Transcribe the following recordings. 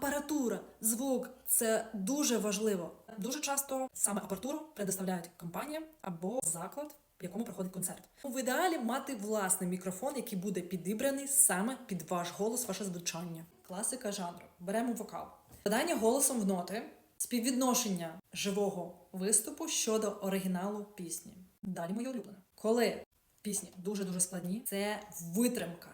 апаратура, звук це дуже важливо. Дуже часто саме апаратуру предоставляють компанія або заклад, в якому проходить концерт. В ідеалі мати власний мікрофон, який буде підібраний саме під ваш голос, ваше звучання. Класика жанру. Беремо вокал. Подання голосом в ноти, співвідношення живого виступу щодо оригіналу пісні. Далі моє улюблене. Коли пісні дуже дуже складні, це витримка.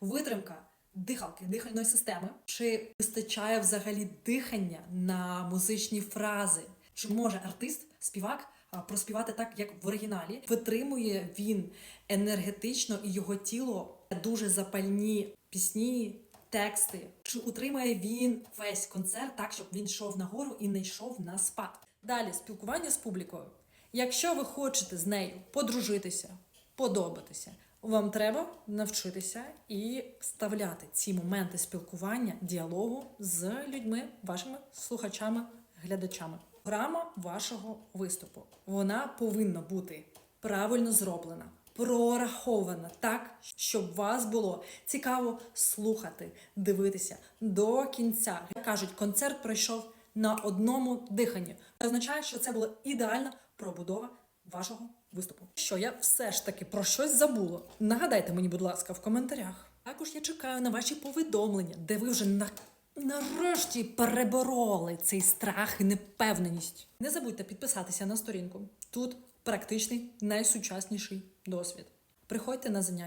Витримка дихалки, дихальної системи. Чи вистачає взагалі дихання на музичні фрази? Чи може артист, співак проспівати так, як в оригіналі? Витримує він енергетично і його тіло дуже запальні пісні, тексти. Чи утримає він весь концерт так, щоб він йшов нагору і не йшов на спад? Далі спілкування з публікою. Якщо ви хочете з нею подружитися, подобатися, вам треба навчитися і вставляти ці моменти спілкування, діалогу з людьми, вашими слухачами, глядачами. Програма вашого виступу вона повинна бути правильно зроблена, прорахована так, щоб вас було цікаво слухати, дивитися до кінця. Як кажуть, концерт пройшов на одному диханні. Це означає, що це була ідеальна пробудова вашого виступу. Що я все ж таки про щось забула. Нагадайте мені, будь ласка, в коментарях. Також я чекаю на ваші повідомлення, де ви вже на нарешті перебороли цей страх і непевненість. Не забудьте підписатися на сторінку. Тут практичний найсучасніший досвід. Приходьте на заняття.